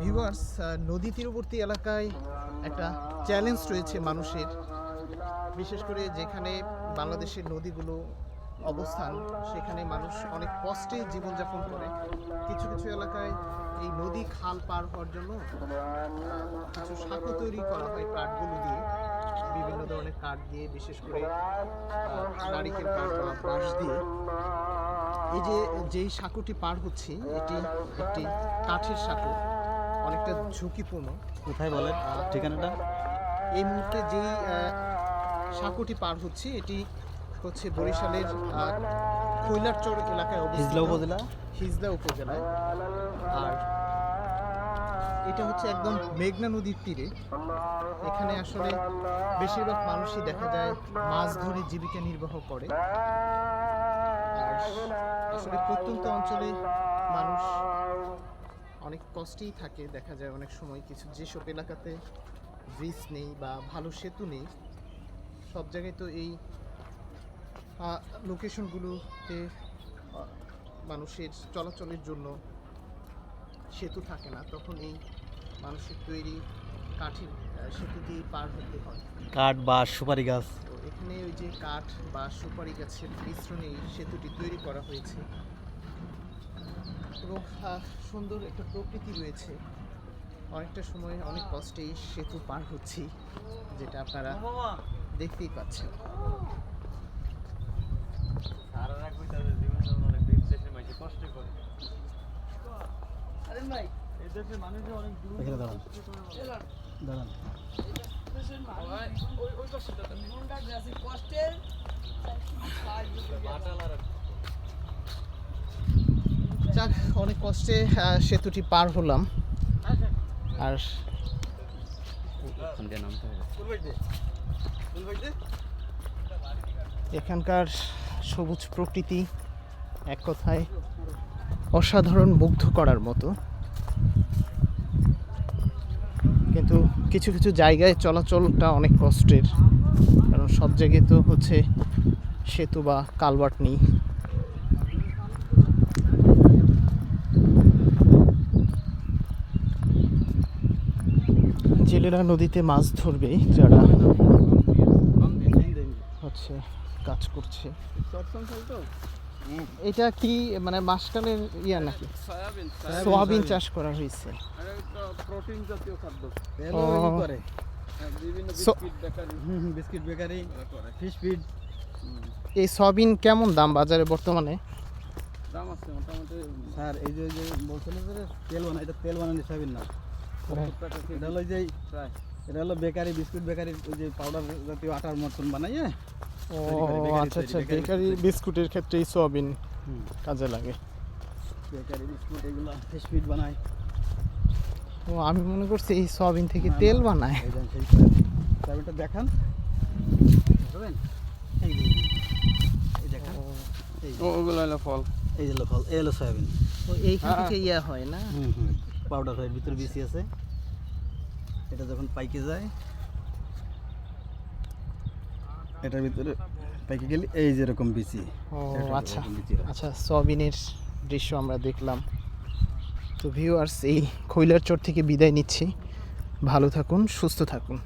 Viewers নদী তীরবর্তী এলাকায় একটা চ্যালেঞ্জ রয়েছে মানুষের। বিশেষ করে যেখানে বাংলাদেশের নদীগুলো অবস্থান, সেখানে মানুষ অনেক কষ্টে জীবনযাপন করে। কিছু কিছু এলাকায় এই নদী খাল পার হওয়ার জন্য কিছু সাঁকো তৈরি করা হয় কাঠগুলো দিয়ে। বিভিন্ন ধরনের কাঠ দিয়ে, বিশেষ করে নারিকেল কাঠ বা বাঁশ দিয়ে। এই যে, যেই সাঁকোটি পার হচ্ছে, এটি একটি কাঠের সাঁকো। অনেকটা ঝুঁকিপূর্ণ। কোথায় বলেন? ঠিকানাটা? এই মুহূর্তে যেই সাঁকোটি পার হচ্ছে এটি হচ্ছে বরিশালের কৈলারচর এলাকায় অবস্থিত। হিজলা উপজেলা? হিজলা উপজেলায়। আর এটা হচ্ছে একদম মেঘনা নদীর তীরে। এখানে আসলে বেশিরভাগ মানুষই দেখা যায় মাছ ধরে জীবিকা নির্বাহ করে। আসলে প্রত্যন্ত অঞ্চলে মানুষ অনেক কষ্টেই থাকে দেখা যায় অনেক সময় কিছু যেসব এলাকাতে ব্রিজ নেই বা ভালো সেতু নেই সব জায়গায় তো এই লোকেশনগুলোতে মানুষের চলাচলের জন্য সেতু থাকে না তখন এই মানুষের তৈরি কাঠের সেতু দিয়ে পার হতে হয়। কাঠ বা সুপারি গাছ। তো এখানে ওই যে কাঠ বা সুপারি গাছের মিশ্রণে এই সেতুটি তৈরি করা হয়েছে। এবং আহ, সুন্দর একটা প্রকৃতি রয়েছে। অনেকটা সময় অনেক কষ্টে সেতু পার হচ্ছি যেটা আপনারা দেখতেই পাচ্ছেন। এখানে যাক অনেক কষ্টে সেতুটি পার হলাম। আর এখানকার সবুজ প্রকৃতি এক কথায় অসাধারণ মুগ্ধ করার মতো। কিন্তু কিছু কিছু জায়গায় চলাচলটা অনেক কষ্টের, কারণ সব জায়গায় তো হচ্ছে সেতু বা কালভার্ট নেই। জেলেরা নদীতে মাছ ধরবে যারা হচ্ছে কাজ করছে। এটা কি মানে মাসকালের ইয়া নাকি? সোয়াবিন চাষ করা হয়েছে। প্রোটিন জাতীয় খাদ্য করে biscuit bakery biscuit fish feed এই সয়াবিন কেমন দাম বাজারে বর্তমানে? দাম আছে মোটামুটি স্যার এই যে বলছিলেন তেল বানা এটা তেল বানানো সয়াবিন না। এটা হলো যে এটা হলো বেকারি বিস্কুট বেকারি ওই যে পাউডার জাতীয় আটার মতন বানাইয়ে ও bakery আচ্ছা আচ্ছা বেকারি বিস্কুটের ক্ষেত্রে এই সয়াবিন কাজে লাগে। বেকারি বিস্কুট এগুলো ফিশ বানায় ও আমি মনে করছি এই সয়াবিন থেকে। তেল বানায়। সয়াবিনটা দেখান। এই দেখান। এই যে, ও ওগুলো হলো ফল। এই হলো ফল এই হলো সয়াবিন। ও এইখান হ্যাঁ। থেকে ইয়া হয় না? হুম হুম। পাউডার হয় ভিতরে বেশি আছে। এটা যখন পাইকে যায় এটার ভিতরে পাইকে গেলে এই যেরকম বিচি আচ্ছা। আচ্ছা সয়াবিনের দৃশ্য আমরা দেখলাম। তো ভিউয়ার্স এই খৈলার চর থেকে বিদায় নিচ্ছি। ভালো থাকুন সুস্থ থাকুন।